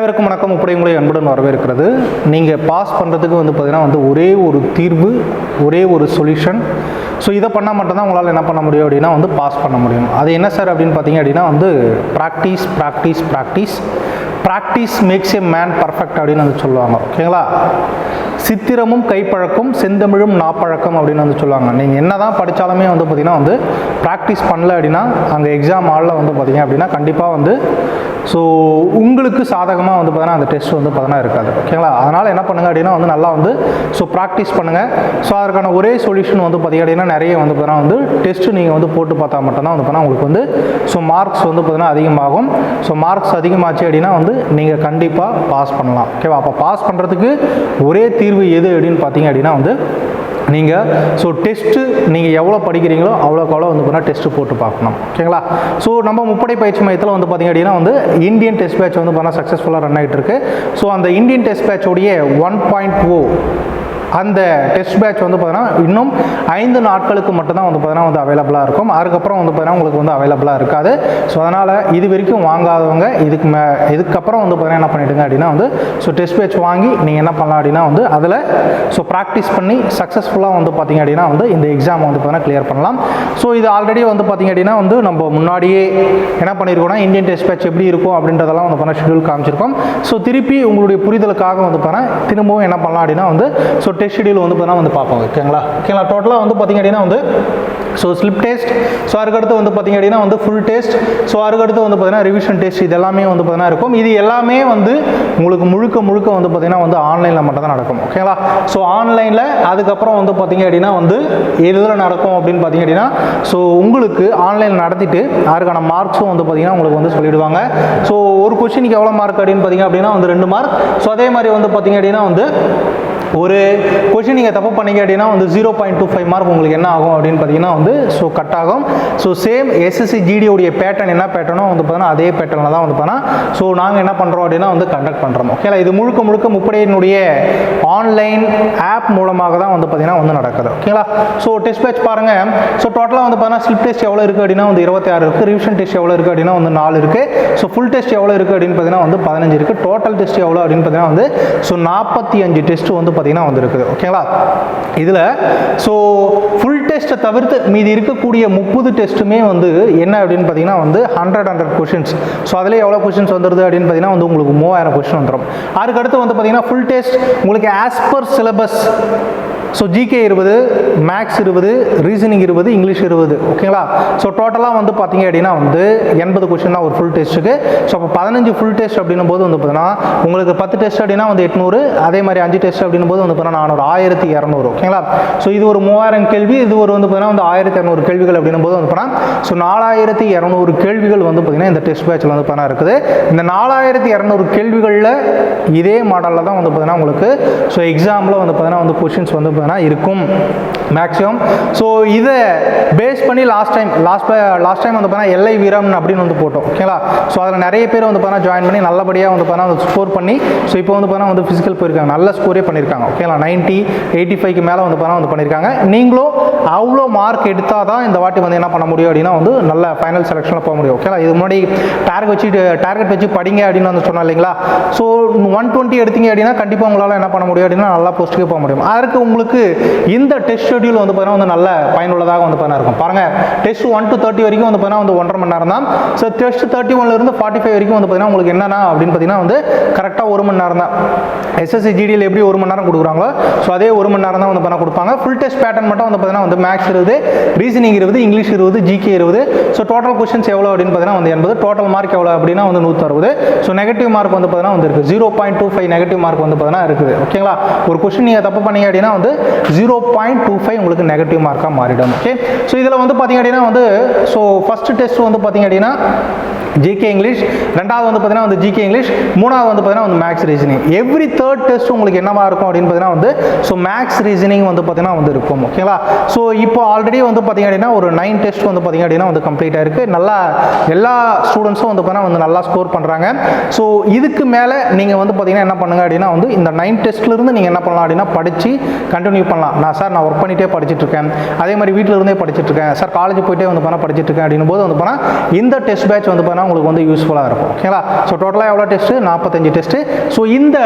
அனைவருக்கும் வணக்கம். இப்படி உங்களை அன்புடன் வரவேற்கிறது. நீங்கள் பாஸ் பண்ணுறதுக்கு வந்து பார்த்திங்கன்னா வந்து ஒரே ஒரு தீர்வு ஒரே ஒரு சொல்யூஷன் ஸோ இதை பண்ணால் மட்டும்தான் உங்களால் என்ன பண்ண முடியும் அப்படின்னா வந்து பாஸ் பண்ண முடியும். அது என்ன சார் அப்படின்னு பார்த்தீங்க அப்படின்னா வந்து practice practice practice practice makes a man perfect அப்படின்னு வந்து சொல்லுவாங்க. ஓகேங்களா சித்திரமும் கைப்பழக்கம் செந்தமிழும் நாப்பழக்கம் அப்படின்னு வந்து சொல்லுவாங்க. நீங்கள் என்ன தான் படித்தாலுமே வந்து பார்த்திங்கன்னா வந்து ப்ராக்டிஸ் பண்ணல அப்படின்னா அங்கே எக்ஸாம் ஆளில் வந்து பார்த்தீங்க அப்படின்னா கண்டிப்பாக வந்து ஸோ உங்களுக்கு சாதகமாக வந்து பார்த்தீங்கன்னா அந்த டெஸ்ட் வந்து பார்த்தீங்கன்னா இருக்காது. ஓகேங்களா அதனால் என்ன பண்ணுங்கள் அப்படின்னா வந்து நல்லா வந்து ஸோ ப்ராக்டிஸ் பண்ணுங்கள் ஸோ அதற்கான ஒரே சொல்யூஷன் வந்து பார்த்தீங்க அப்படின்னா நிறைய வந்து பார்த்தீங்கன்னா வந்து டெஸ்ட்டு நீங்கள் வந்து போட்டு பார்த்தா மட்டும்தான் வந்து பார்த்தீங்கன்னா உங்களுக்கு வந்து ஸோ மார்க்ஸ் வந்து பார்த்தீங்கன்னா அதிகமாகும். ஸோ மார்க்ஸ் அதிகமாச்சு அப்படின்னா வந்து நீங்கள் கண்டிப்பாக பாஸ் பண்ணலாம். ஓகேவா அப்போ பாஸ் பண்ணுறதுக்கு ஒரே தீர்வு எது அப்படின்னு பார்த்தீங்க அப்படின்னா வந்து நீங்கள் ஸோ டெஸ்ட்டு நீங்கள் எவ்வளோ படிக்கிறீங்களோ அவ்வளோக்கு அவ்வளோ வந்து பார்த்தீங்கன்னா டெஸ்ட்டு போட்டு பார்க்கணும். ஓகேங்களா? ஸோ நம்ம முப்படை பயிற்சி மையத்தில் வந்து பார்த்தீங்க அப்படின்னா வந்து இந்தியன் டெஸ்ட் பேட்ச் வந்து பார்த்தா சக்ஸஸ்ஃபுல்லாக ரன் ஆகிட்டு இருக்கு. ஸோ அந்த இந்தியன் டெஸ்ட் பேட்சோடைய ஒன் பாயிண்ட் ஓ அந்த டெஸ்ட் பேட்ச் வந்து பார்த்தீங்கன்னா இன்னும் ஐந்து நாட்களுக்கு மட்டும்தான் வந்து பார்த்தீங்கன்னா வந்து அவைலபிளாக இருக்கும். அதுக்கப்புறம் வந்து பார்த்தீங்கன்னா உங்களுக்கு வந்து அவைலபிளாக இருக்காது. ஸோ அதனால் இது வரைக்கும் வாங்காதவங்க இதுக்கு மே இதுக்கப்புறம் வந்து பார்த்தீங்கன்னா என்ன பண்ணிவிடுங்க அப்படின்னா வந்து ஸோ டெஸ்ட் பேட்ச் வாங்கி நீங்கள் என்ன பண்ணலாம் அப்படின்னா வந்து அதில் ஸோ ப்ராக்டிஸ் பண்ணி சக்ஸஸ்ஃபுல்லாக வந்து பார்த்தீங்க அப்படின்னா வந்து இந்த எக்ஸாம் வந்து பார்த்தீங்கன்னா கிளியர் பண்ணலாம். ஸோ இது ஆல்ரெடி வந்து பார்த்தீங்க அப்படின்னா வந்து நம்ம முன்னாடியே என்ன பண்ணியிருக்கோம்னா இந்தியன் டெஸ்ட் பேட்ச் எப்படி இருக்கும் அப்படின்றதெல்லாம் வந்து பார்த்தீங்கன்னா ஷெடியூல் காமிச்சிருக்கோம். ஸோ திருப்பி உங்களுடைய புரிதலுக்காக வந்து பார்த்தீங்கன்னா திரும்பவும் என்ன பண்ணலாம் அப்படின்னா வந்து ஸோ டெஸ்ட் ஷெடியூல் வந்து பார்த்தீங்கன்னா வந்து பார்ப்போம். ஓகேங்களா ஓகேங்களா டோட்டலாக வந்து பார்த்தீங்க அப்படின்னா வந்து ஸோ ஸ்லிப் டெஸ்ட் ஸோ அதுக்கடுத்து வந்து பார்த்தீங்க அப்படின்னா வந்து ஃபுல் டெஸ்ட் ஸோ அதுக்கடுத்து வந்து பார்த்தீங்கன்னா ரிவிஷன் டெஸ்ட் இது எல்லாமே வந்து பார்த்தீங்கன்னா இருக்கும். இது எல்லாமே வந்து உங்களுக்கு முழுக்க முழுக்க வந்து பார்த்திங்கன்னா வந்து ஆன்லைனில் மட்டும் தான் நடக்கும் ஓகேங்களா ஸோ ஆன்லைனில் அதுக்கப்புறம் வந்து பார்த்தீங்க அப்படின்னா வந்து எதில் நடக்கும் அப்படின்னு பார்த்திங்க அப்படின்னா ஸோ உங்களுக்கு ஆன்லைனில் நடத்திட்டு அதுக்கான மார்க்ஸும் வந்து பார்த்திங்கன்னா உங்களுக்கு வந்து சொல்லிவிடுவாங்க ஸோ ஒரு கொஷினுக்கு எவ்வளோ மார்க் அப்படின்னு பார்த்தீங்க அப்படின்னா வந்து ரெண்டு மார்க் ஸோ அதே மாதிரி வந்து பார்த்திங்க அப்படின்னா வந்து ஒரு கொஷின் நீங்கள் தப்பு பண்ணீங்க அப்படின்னா வந்து zero point two five mark உங்களுக்கு என்ன ஆகும் அப்படின்னு பார்த்தீங்கன்னா வந்து ஸோ கட் ஆகும். ஸோ சேம் எஸ்எஸ்சி ஜிடியோடைய பேட்டர்ன் என்ன பேட்டர்னோ வந்து பார்த்தீங்கன்னா அதே பேட்டர்னில் தான் வந்து பார்த்தீங்கன்னா ஸோ நாங்கள் என்ன பண்ணுறோம் அப்படின்னா வந்து கண்டக்ட் பண்ணுறோம் ஓகேங்களா இது முழுக்க முழுக்க முப்படையினுடைய ஆன்லைன் ஆப் மூலமாக தான் வந்து பார்த்தீங்கன்னா வந்து நடக்குது. ஓகேங்களா ஸோ டெஸ்ட் பேட்ச் பாருங்கள் ஸோ டோட்டலாக வந்து பார்த்தீங்கன்னா ஸ்லிப் டெஸ்ட் எவ்வளோ இருக்குது அப்படின்னா வந்து இருபத்தி ஆறு இருக்குது ரிவிஷன் டெஸ்ட் எவ்வளோ இருக்குது அப்படின்னா வந்து நாலு இருக்குது ஸோ ஃபுல் டெஸ்ட் எவ்வளோ இருக்குது அப்படின்னு பார்த்தீங்கன்னா வந்து பதினஞ்சு இருக்குது டோட்டல் டெஸ்ட் எவ்வளோ அப்படின்னு பார்த்தீங்கன்னா வந்து ஸோ நாற்பத்தி அஞ்சு டெஸ்ட் வந்து பார்த்தீங்கன்னா வந்து இருக்குது ஓகேங்களா இதில் ஸோ ஃபுல் டெஸ்ட்டை தவிர்த்து மீதி இருக்கக்கூடிய முப்பது டெஸ்ட்டுமே வந்து என்ன அப்படின்னு பார்த்தீங்கன்னா வந்து ஹண்ட்ரட் ஹண்ட்ரட் கொஷின்ஸ் ஸோ அதில் எவ்வளோ கொஷின்ஸ் வந்துருது அப்படின்னு பார்த்தீங்கன்னா வந்து உங்களுக்கு மூவாயிரம் கொஷின் வந்துடும் அதுக்கடுத்து வந்து பார்த்தீங்கன்னா ஃபுல் டெஸ்ட் உங்களுக்கு as per syllabus so GK இருபது மேக்ஸ் இருபது ரீசனிங் இருபது இங்கிலீஷ் இருபது ஓகேங்களா ஸோ டோட்டலாக வந்து பார்த்தீங்க அப்படின்னா வந்து எண்பது கொஷின் தான் ஒரு ஃபுல் டெஸ்ட்டுக்கு ஸோ அப்போ பதினஞ்சு ஃபுல் டெஸ்ட் அப்படின்னும் போது வந்து பார்த்தீங்கன்னா உங்களுக்கு பத்து டெஸ்ட் அப்படின்னா வந்து எட்நூறு அதே மாதிரி அஞ்சு டெஸ்ட் அப்படின்னும் போது வந்து பார்த்தீங்கன்னா நானூறு ஆயிரத்தி இரநூறு ஓகேங்களா ஸோ இது ஒரு மூவாயிரம் கேள்வி இது ஒரு வந்து பார்த்தீங்கன்னா வந்து ஆயிரத்தி இரநூறு கேள்விகள் அப்படின்னும் போது வந்து பார்த்தீங்கன்னா ஸோ நாலாயிரத்தி இரநூறு கேள்விகள் வந்து பார்த்தீங்கன்னா இந்த டெஸ்ட் பேட்சில் வந்து பார்த்தீங்கன்னா இருக்குது. இந்த நாலாயிரத்தி இரநூறு கேள்விகளில் இதே மாடலில் தான் வந்து பார்த்தீங்கன்னா உங்களுக்கு ஸோ எக்ஸாமில் வந்து பார்த்தீங்கன்னா வந்து கொஷின்ஸ் வந்து பார்த்தீங்கன்னா இருக்கும் மேக்ஸிமம் ஸோ இதை பேஸ் பண்ணி last time last last time வந்து பார்த்தீங்கன்னா எல்ஐ வீரம் அப்படின்னு வந்து போட்டோம். ஓகேங்களா ஸோ அதில் நிறைய பேர் வந்து பார்த்தீங்கன்னா ஜாயின் பண்ணி நல்லபடியாக வந்து பார்த்தீங்கன்னா ஸ்கோர் பண்ணி ஸோ இப்போ வந்து பார்த்தீங்கன்னா வந்து ஃபிசிக்கல் போயிருக்காங்க. நல்ல ஸ்கோரே பண்ணியிருக்காங்க ஓகேங்களா நைன்ட்டி எயிட்டி ஃபைவ்க்கு மேலே வந்து பார்த்தீங்கன்னா வந்து பண்ணியிருக்காங்க நீங்களும் அவ்வளோ மார்க் எடுத்தால் தான் இந்த வாட்டி வந்து என்ன பண்ண முடியும் அப்படின்னா வந்து நல்ல ஃபைனல் செலெக்ஷனில் போக முடியும். ஓகேங்களா இது முன்னாடி டார்கெட் வச்சு டார்கெட் வச்சு படிங்க அப்படின்னு வந்து சொன்னோம் இல்லைங்களா? ஸோ ஒன் டுவெண்ட்டி எடுத்தீங்க அப்படின்னா கண்டிப்பாக உங்களால் என்ன பண்ண முடியும் அப்படின்னா நல்லா போஸ்ட்டுக்கே போக முடியும். அதற்கு உங்களுக்கு இந்த டெஸ்ட் ஷெட்யூல் வந்து பார்த்தீங்கன்னா வந்து நல்ல பயனுள்ளதாக வந்து பார்த்தீங்கன்னா இருக்கும். பாருங்கள் டெஸ்ட் ஒன் டு தேர்ட்டி வரைக்கும் வந்து பார்த்தீங்கன்னா வந்து ஒன்றரை மணி நேரம் தான் ஸோ டெஸ்ட் தேர்ட்டி ஒன்லேருந்து ஃபார்ட்டி ஃபைவ் வரைக்கும் வந்து பார்த்தீங்கன்னா உங்களுக்கு என்னென்னா அப்படின்னு பார்த்தீங்கன்னா வந்து கரெக்டாக ஒரு மணி நேரம் தான் எஸ்எஸ்சி ஜிடியில் எப்படி ஒரு மணி நேரம் கொடுக்குறாங்களோ ஸோ அதே ஒரு மணி நேரம் தான் வந்து பார்த்தீங்கன்னா கொடுப்பாங்க. ஃபுல் டெஸ்ட் பேட்டர்ன் மட்டும் வந்து பார்த்தீங்கன்னா வந்து மேக்ஸ் இருபது ரீசனிங் இருபது இங்கிலீஷ் இருபது ஜிகே இருபது. ஸோ டோட்டல் கொஸ்டின்ஸ் எவ்வளோ அப்படின்னு பார்த்தீங்கன்னா வந்து எண்பது டோட்டல் மார்க் எவ்வளோ அப்படின்னா வந்து நூற்றி அறுபது ஸோ நெகட்டிவ் மார்க் வந்து பார்த்தீங்கன்னா வந்து இருக்குது zero point two five negative mark வந்து பார்த்தீங்கன்னா இருக்குது. ஓகேங்களா ஒரு கொஸ்டின் நீங்கள் தப்பு பண்ணீங்க அப்படின்னா வந்து ஜீரோ பாயிண்ட் டூ ஃபைவ் உங்களுக்கு நெகட்டிவ் மார்க்காக மாறிடும் ஓகே ஸோ இதில் வந்து பார்த்தீங்க அப்படின்னா வந்து ஸோ ஃபஸ்ட்டு டெஸ்ட் வந்து பார்த்தீங்க அப்படின்னா ஜிகே இங்கிலீஷ் ரெண்டாவது வந்து பார்த்தீங்கன்னா வந்து ஜிகே இங்கிலீஷ் மூணாவது வந்து பார்த்தீங்கன்னா வந்து maths reasoning every third test உங்களுக்கு என்னவா இருக்கும் அப்படின்னு பார்த்தீங்கன்னா வந்து ஸோ மேக்ஸ் ரீசனிங் வந்து பார்த்தீங்கன்னா வந்து இருக்கும் ஓகேங்களா ஸோ இப்போ ஆல்ரெடி வந்து பார்த்தீங்க அப்படின்னா ஒரு நைன் டெஸ்ட் வந்து பார்த்தீங்க அப்படின்னா வந்து கம்ப்ளீட் ஆயிருக்கு. நல்லா எல்லா ஸ்டூடெண்ட்ஸும் வந்து பார்த்தீங்கன்னா வந்து நல்லா ஸ்கோர் பண்ணுறாங்க ஸோ இதுக்கு மேலே நீங்கள் வந்து பார்த்தீங்கன்னா என்ன பண்ணுங்க அப்படின்னா வந்து இந்த நைன் டெஸ்ட்லேருந்து நீங்கள் என்ன பண்ணலாம் அப்படின்னா படித்து கண்டினியூ கண்டினியூ பண்ணலாம். நான் சார் நான் ஒர்க் பண்ணிகிட்டே படிச்சுட்டு இருக்கேன் அதே மாதிரி வீட்டில் இருந்தே படிச்சுட்டு இருக்கேன் சார் காலேஜ் போயிட்டே வந்து போனால் படிச்சுட்டு இருக்கேன் அப்படின்னும் போது வந்து போனால் இந்த டெஸ்ட் பேட்ச் வந்து போனால் உங்களுக்கு வந்து யூஸ்ஃபுல்லாக இருக்கும். ஓகேங்களா ஸோ டோட்டலாக எவ்வளோ டெஸ்ட்டு நாற்பத்தஞ்சு டெஸ்ட்டு ஸோ இந்த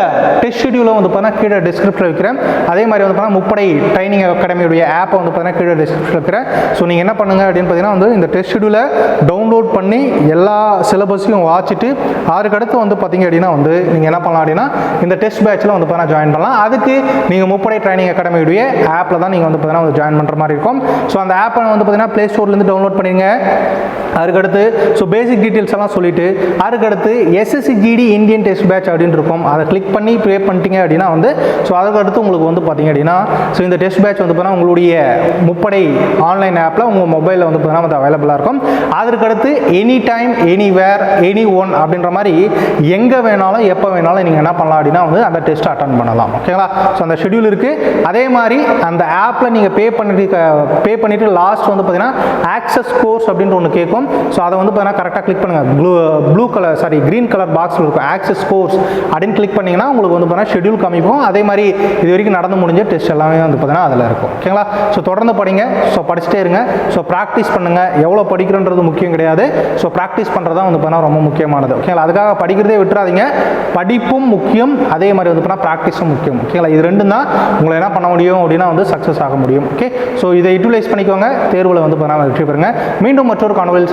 டெஸ்ட் ஷெடியூலை வந்து பார்த்தா கீழே டிஸ்கிரிப்ஷன் வைக்கிறேன். அதே மாதிரி வந்து பார்த்தா முப்படை ட்ரைனிங் அகாடமியுடைய ஆப்பை வந்து பார்த்தீங்கன்னா கீழே டிஸ்கிரிப்ஷன் வைக்கிறேன். ஸோ நீங்கள் என்ன பண்ணுங்க அப்படின்னு பார்த்தீங்கன்னா வந்து இந்த டெஸ்ட் ஷெடியூலை டவுன்லோட் பண்ணி எல்லா சிலபஸையும் வாச்சிட்டு அதுக்கு அடுத்து வந்து பார்த்தீங்க அப்படின்னா வந்து நீங்கள் என்ன பண்ணலாம் அப்படின்னா இந்த டெஸ்ட் பேட்சில் வந்து பார்த்தீங்கன்னா ஜாயின் பண்ணலாம். அதுக்கு நீங்கள் முப்படை ட்ரைனிங் அகாடமியுடைய ஆப்பில் தான் நீங்கள் வந்து பார்த்தீங்கன்னா வந்து ஜாயின் பண்ணுற மாதிரி இருக்கும். ஸோ அந்த ஆப்பை வந்து பார்த்தீங்கன்னா ப்ளே ஸ்டோர்லேருந்து டவுன்லோட் பண்ணிடுங்க அதுக்கடுத்து ஸோ பேசிக் டீட்டெயில்ஸ் எல்லாம் சொல்லிட்டு அதுக்கடுத்து SSC GD Indian test batch அப்படின்னு இருக்கும். அதை கிளிக் பண்ணி ப்ளே பண்ணிட்டீங்க அப்படின்னா வந்து ஸோ அதுக்கடுத்து உங்களுக்கு வந்து பார்த்தீங்க அப்படின்னா ஸோ இந்த டெஸ்ட் பேட்ச் வந்து பார்த்தீங்கன்னா உங்களுடைய முப்படை ஆன்லைன் ஆப்பில் உங்கள் மொபைலில் வந்து பார்த்தீங்கன்னா வந்து அவைலபிளாக இருக்கும். அதற்கடுத்து any time anywhere anyone அப்படின்ற மாதிரி எங்கே வேணாலும் எப்போ வேணாலும் நீங்கள் என்ன பண்ணலாம் அப்படின்னா வந்து அந்த டெஸ்ட் அட்டன் பண்ணலாம். ஓகேங்களா ஸோ அந்த ஷெடியூல் இருக்குது அதே மாதிரி அந்த ஆப்பில் நீங்கள் பே பண்ணிட்டு பே பண்ணிவிட்டு லாஸ்ட் வந்து பார்த்தீங்கன்னா ஆக்சஸ் கோர்ஸ் அப்படின்ட்டு ஒன்று கேட்கும் ஸோ அதை வந்து பார்த்தீங்கன்னா கரெக்டாக கிளிக் பண்ணுங்கள் blue blue colour sorry green colour பாக்ஸில் இருக்கும். ஆக்சஸ் கோர்ஸ் அப்படின்னு கிளிக் பண்ணிங்கன்னா உங்களுக்கு வந்து பார்த்தீங்கன்னா ஷெடியூல் காமிப்போம் அதே மாதிரி இது வரைக்கும் நடந்து முடிஞ்ச டெஸ்ட் எல்லாமே வந்து பார்த்தீங்கன்னா அதில் இருக்கும். ஓகேங்களா ஸோ தொடர்ந்து படிங்க. ஸோ படிச்சுட்டே இருங்க. ஸோ ப்ராக்டிஸ் பண்ணுங்கள் எவ்வளோ படிக்கிறன்றது முக்கியம் கிடையாது. ஸோ ப்ராக்டிஸ் பண்ணுறது தான் வந்து பார்த்தீங்கன்னா ரொம்ப முக்கியமானது. ஓகேங்களா அதுக்காக படிக்கிறதே விட்டுறாதீங்க. படிப்பும் முக்கியம். அதே மாதிரி வந்து பார்த்தீங்கன்னா ப்ராக்டிஸும் முக்கியம். ஓகேங்களா இது ரெண்டும் தான் உங்களை என்ன பண்ண முடியும் அப்படின்னா வந்து சக்ஸஸ் ஆக முடியும். ஓகே ஸோ இதை யூட்டிலைஸ் பண்ணிக்கோங்க. தேர்வில் வந்து பார்த்தீங்கன்னா வெற்றி பெறுங்க. மீண்டும் மற்றொரு காணொலியில்